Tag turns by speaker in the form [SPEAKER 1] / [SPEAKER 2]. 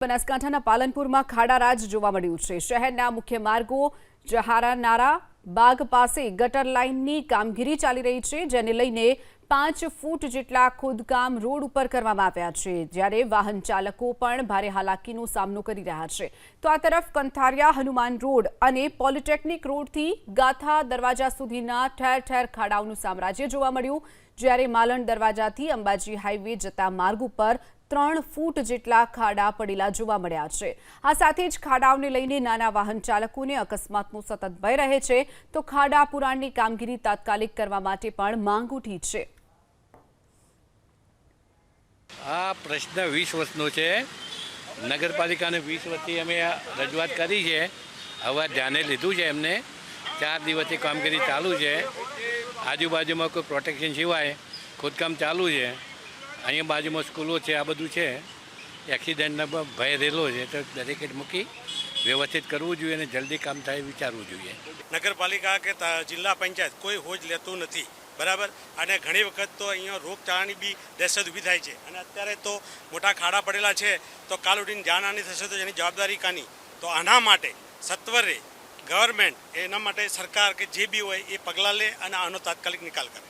[SPEAKER 1] બનાસકાંઠાના પાલનપુરમાં ખાડારાજ જોવા મળ્યું છે. શહેરના મુખ્ય માર્ગો જહારાનારા બાગ પાસે ગટર લાઇનની કામગીરી ચાલી રહી છે, જેને લઈને પાંચ ફૂટ જેટલા ખોદકામ રોડ ઉપર કરવામાં આવ્યા છે, જ્યારે વાહન ચાલકો પણ ભારે હાલાકીનો સામનો કરી રહ્યા છે. તો આ તરફ કંથારિયા, હનુમાન રોડ અને પોલિટેકનિક રોડથી ગાથા દરવાજા સુધીના ઠેર ઠેર ખાડાઓનું સામ્રાજ્ય જોવા મળ્યું, જ્યારે માલણ દરવાજાથી અંબાજી હાઈવે જતા માર્ગ ઉપર ત્રણ ફૂટ જેટલા ખાડા પડેલા જોવા મળ્યા છે. આ સાથે જ ખાડાઓને લઈને નાના વાહન ચાલકોને અકસ્માતનો સતત ભય રહે છે. તો ખાડા પુરાણની કામગીરી તાત્કાલિક કરવા માટે પણ માંગ ઉઠી છે.
[SPEAKER 2] આ પ્રશ્ન વીસ વર્ષનો છે. નગરપાલિકાને વીસ વર્ષથી અમે રજૂઆત કરી છે. હવે ધ્યાને લીધું છે એમને. ચાર દિવસથી કામગીરી ચાલુ છે. આજુબાજુમાં કોઈ પ્રોટેક્શન સિવાય ખોદકામ ચાલુ છે. અહીંયા બાજુમાં સ્કૂલો છે, આ બધું છે. એક્સિડન્ટનો ભય રહેલો છે. તો દરેકે મૂકી વ્યવસ્થિત કરવું જોઈએ અને જલ્દી કામ થાય વિચારવું જોઈએ.
[SPEAKER 3] નગરપાલિકા કે જિલ્લા પંચાયત કોઈ હોજ લેતું નથી. બરાબર? અને ઘણી વખત તો અહીંયા રોગચાળાની બી દહેશત ઊભી થાય છે. અને અત્યારે તો મોટા ખાડા પડેલા છે, તો કાલ ઉઠીને જાનહાની થશે તો એની જવાબદારી કાની? તો આના માટે સત્વરે ગવર્મેન્ટ એના માટે સરકાર કે જે બી હોય એ પગલાં લે અને આનો તાત્કાલિક નિકાલ કરે.